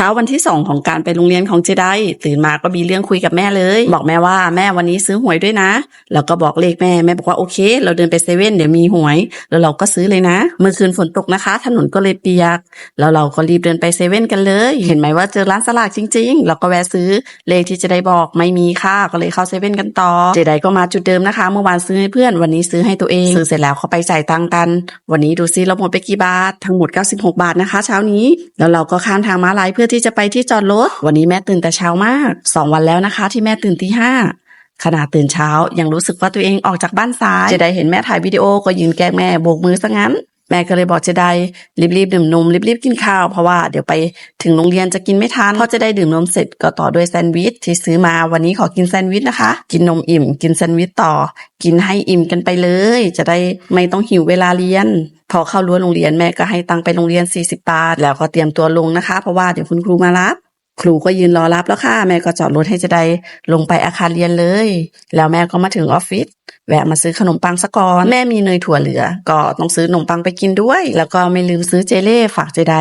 เช้าวันที่สองของการไปโรงเรียนของเจไดตื่นมาก็มีเรื่องคุยกับแม่เลย บอกแม่ว่าแม่วันนี้ซื้อหวยด้วยนะ แล้วก็บอกเลขแม่แม่บอกว่าโอเค เราเดินไปเซเว่นเดี๋ยวมีหวย แล้วเราก็ซื้อเลยนะ เมื่อคืนฝนตกนะคะ ถนนก็เลยเปียก แล้วเราก็รีบเดินไปเซเว่นกันเลย เห็นไหมว่าเจอร้านสลากจริง ๆ เราก็แวะซื้อเลขที่เจไดบอกไม่มีค่ะก็เลยเข้าเซเว่นกันต่อเจไดก็มาจุดเดิมนะคะ เมื่อวานซื้อให้เพื่อนวันนี้ซื้อให้ตัวเองซื้อเสร็จแล้วเขาไปจ่ายตังค์กัน วันนี้ดูซิเราหมดไปกี่บาททั้งหมด 96 บาทนะคะ เช้านี้แล้วเราก็ข้ามทางม้าลายเพื่อที่จะไปที่จอดรถ วันนี้แม่ตื่นแต่เช้ามาก2วันแล้วนะคะ ที่แม่ตื่นตีห้าขณะตื่นเช้ายังรู้สึกว่าตัวเองออกจากบ้านสายเจไดเห็นแม่ถ่ายวิดีโอก็ยืนแกล้งแม่โบกมือซะงั้น แม่ก็เลยบอกเจไดรีบๆดื่มนมรีบๆกินข้าวเพราะว่าเดี๋ยวไปถึงโรงเรียนจะกินไม่ทันพอเจะได้ดื่มนมเสร็จก็ต่อด้วยแซนด์วิชที่ซื้อมาวันนี้ขอกินแซนด์วิชนะคะ กินนมอิ่ม กินแซนด์วิชต่อ กินให้อิ่มกันไปเลย จะได้ไม่ต้องหิวเวลาเรียน พอเข้ารั้วโรงเรียนแม่ก็ให้ตังไปโรงเรียน 40 บาท แล้วก็เตรียมตัวลงนะคะ เพราะว่าเดี๋ยวคุณครูมารับ ครูก็ยืนรอรับแล้วค่ะ แม่ก็จอดรถให้เจะได้ลงไปอาคารเรียนเลย แล้วแม่ก็มาถึงออฟฟิศแวะมาซื้อขนมปังสะก่อนแม่มีเนยถั่วเหลือ ก็ต้องซื้อขนมปังไปกินด้วย แล้วก็ไม่ลืมซื้อเจเล่ฝากเจได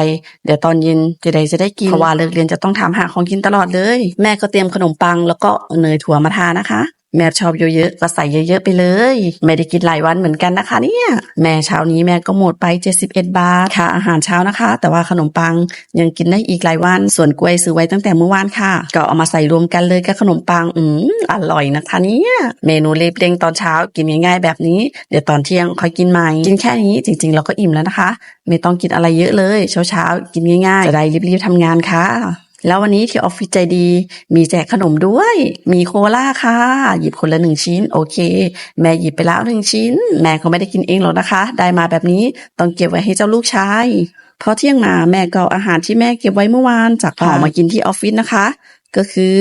เดี๋ยวตอนเย็นเจไดจะได้กินเพราะว่าเลิกเรียนจะต้องถามหาของกินตลอดเลย แม่ก็เตรียมขนมปังแล้วก็เนยถั่วมาทานนะคะ แม่ชอบเยอะๆก็ใส่เยอะๆไปเลย ไม่ได้กินหลายวันเหมือนกันนะคะเนี่ยแม่เช้านี้แม่ก็หมดไป 71 บาทค่าอาหารเช้านะคะ แต่ว่าขนมปังยังกินได้อีกหลายวันส่วนกล้วยซื้อไว้ตั้งแต่เมื่อวานค่ะ ก็เอามาใส่รวมกันเลยกับขนมปังอืมอร่อยนะคะเนี่ยเมนูเล็บเด้งตอนเช้ากินง่ายๆแบบนี้ เดี๋ยวตอนเที่ยงค่อยกินใหม่กินแค่นี้จริง ๆ เราก็อิ่มแล้วนะคะ ไม่ต้องกินอะไรเยอะเลย เช้าๆกินง่ายๆจะได้รีบๆทำงานค่ะ แล้ววันนี้ที่ออฟฟิศใจดี มีแจกขนมด้วย มีโคลาค่ะ หยิบคนละหนึ่งชิ้น โอเค แม่หยิบไปแล้วหนึ่งชิ้น แม่เขาไม่ได้กินเองหรอกนะคะ ได้มาแบบนี้ต้องเก็บไว้ให้เจ้าลูกชายพอเที่ยงมาแม่ก็เอาอาหารที่แม่เก็บไว้เมื่อวานจากห่อมากินที่ออฟฟิศนะคะ ก็คือ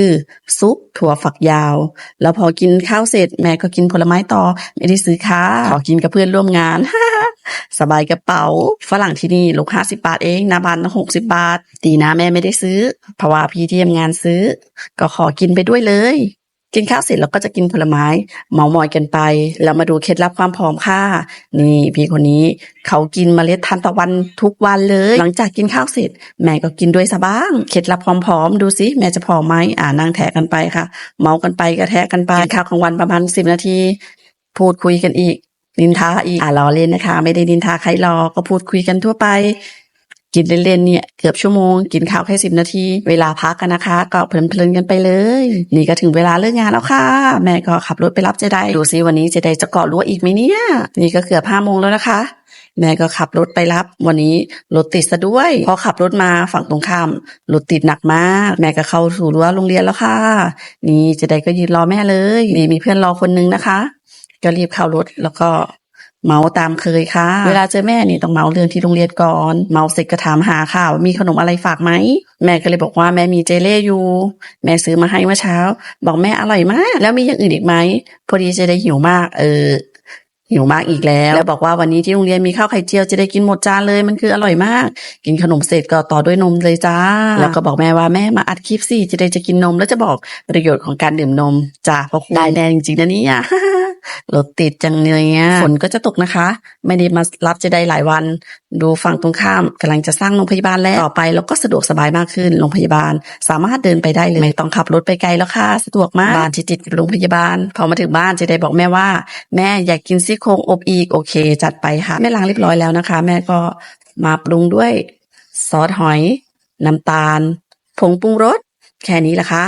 ซุปถั่วฝักยาว แล้วพอกินข้าวเสร็จแม่ก็กินผลไม้ต่อ ไม่ได้ซื้อค่ะขอกินกับเพื่อนร่วมงานสบายกระเป๋า ฝรั่งที่นี่ลูกห้าสิบาทเองนาบันหกสิบาท ดีนะแม่ไม่ได้ซื้อ เพราะว่าพี่ที่ทำงานซื้อ ก็ขอกินไปด้วยเลย กินข้าวเสร็จเราก็จะกินผลไม้เมามอยกันไปแล้วมาดูเคล็ดลับความผอมค่ะ นี่พี่คนนี้เขากินเมล็ดทานตะวันทุกวันเลย หลังจากกินข้าวเสร็จ แม่ก็กินด้วยซะบ้าง เคล็ดลับความผอมดูสิแม่จะผอมไหมอ่านั่งแทะกันไปค่ะ เมากันไปกระแทะกันไปกินข้าวกลางวันประมาณสิบนาที พูดคุยกันอีกนินทาอีกอ่าล้อเล่นนะคะ ไม่ได้นินทาใครหรอกก็พูดคุยกันทั่วไป กินเล่นๆเนี่ยเกือบชั่วโมง กินข้าวแค่สิบนาที เวลาพักกันนะคะ ก็เพลินๆกันไปเลย นี่ก็ถึงเวลาเลิกงานแล้วค่ะ แม่ก็ขับรถไปรับเจไดดูซิวันนี้เจไดจะเกาะรั้วอีกไหมเนี่ยนี่ก็เกือบห้าโมงแล้วนะคะแม่ก็ขับรถไปรับ วันนี้รถติดซะด้วยพอขับรถมาฝั่งตรงข้ามรถติดหนักมาก แม่ก็เข้าสู่รั้วโรงเรียนแล้วค่ะ นี่เจไดก็ยืนรอแม่เลย นี่มีเพื่อนรอคนนึงนะคะ ก็รีบเข้ารถแล้วก็ เมาตามเคยค่ะ เวลาเจอแม่นี่ต้องเมาเรื่องที่โรงเรียนก่อน เมาเสร็จก็ถามหาค่ะว่ามีขนมอะไรฝากไหม แม่ก็เลยบอกว่าแม่มีเจเล่อยู่ แม่ซื้อมาให้เมื่อเช้า บอกแม่อร่อยมาก แล้วมีอย่างอื่นอีกไหม พอดีเจะได้หิวมาก เออหิวมากอีกแล้ว แล้วบอกว่าวันนี้ที่โรงเรียนมีข้าวไข่เจียวจะได้กินหมดจานเลยมันคืออร่อยมาก กินขนมเสร็จก็ต่อด้วยนมเลยจ้า แล้วก็บอกแม่ว่าแม่มาอัดคลิปสิจะได้จะกินนมแล้วจะบอกประโยชน์ของการดื่มนมจ้าเพราะได้แน่จริงๆนะเนี่ย รถติดจังเลยอะฝนก็จะตกนะคะ ไม่ได้มารับจะได้หลายวัน ดูฝั่งตรงข้ามกำลังจะสร้างโรงพยาบาลแล้วต่อไปเราก็สะดวกสบายมากขึ้นโรงพยาบาล สามารถเดินไปได้เลยไม่ต้องขับรถไปไกลแล้วค่ะ สะดวกมากบ้านที่ติดกับโรงพยาบาล พอมาถึงบ้านเจะได้บอกแม่ว่า แม่อยากกินซี่โครงอบอีกโอเค จัดไปค่ะแม่ล้างเรียบร้อยแล้วนะคะ แม่ก็มาปรุงด้วยซอสหอย น้ำตาล ผงปรุงรส แค่นี้แหละค่ะ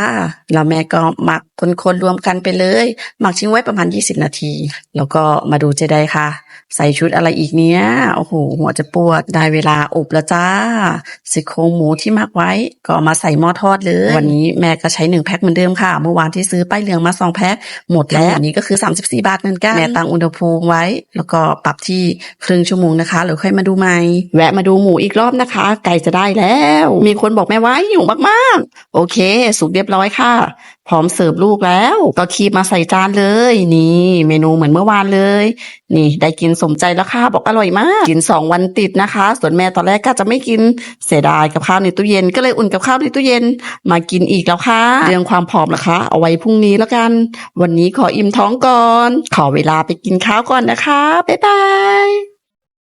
แล้วแม่ก็หมักคนๆรวมกันไปเลย หมักทิ้งไว้ประมาณ 20 นาที แล้วก็มาดูเจไดค่ะ ใส่ชุดอะไรอีกเนี้ย โอ้โห หัวจะปวด ได้เวลาอบแล้วจ้าซี่โครงหมูที่หมักไว้ ก็เอามาใส่หม้อทอดเลย วันนี้แม่ก็ใช้หนึ่งแพ็คเหมือนเดิมค่ะ เมื่อวานที่ซื้อป้ายเหลืองมาสองแพ็คหมดแล้วอันนี้ก็คือ 34 บาทเหมือนกัน แม่ตั้งอุณหภูมิไว้ แล้วก็ปรับที่ครึ่งชั่วโมงนะคะหรือค่อยมาดูใหม่ แวะมาดูหมูอีกรอบนะคะ ไก่จะได้แล้ว มีคนบอกแม่ว่าหิวมากๆ โอเค สุกเรียบร้อยค่ะ พร้อมเสิร์ฟลูกแล้ว ก็คีบมาใส่จานเลย นี่ เมนูเหมือนเมื่อวานเลย นี่ได้กินสมใจแล้วค่ะบอกอร่อยมาก กินสองวันติดนะคะ ส่วนแม่ตอนแรกก็จะไม่กินเสียดายกับข้าวในตู้เย็น ก็เลยอุ่นกับข้าวในตู้เย็นมากินอีกแล้วค่ะ เรื่องความผอมนะคะ เอาไว้พรุ่งนี้แล้วกัน วันนี้ขออิ่มท้องก่อน ขอเวลาไปกินข้าวก่อนนะคะบ๊ายบาย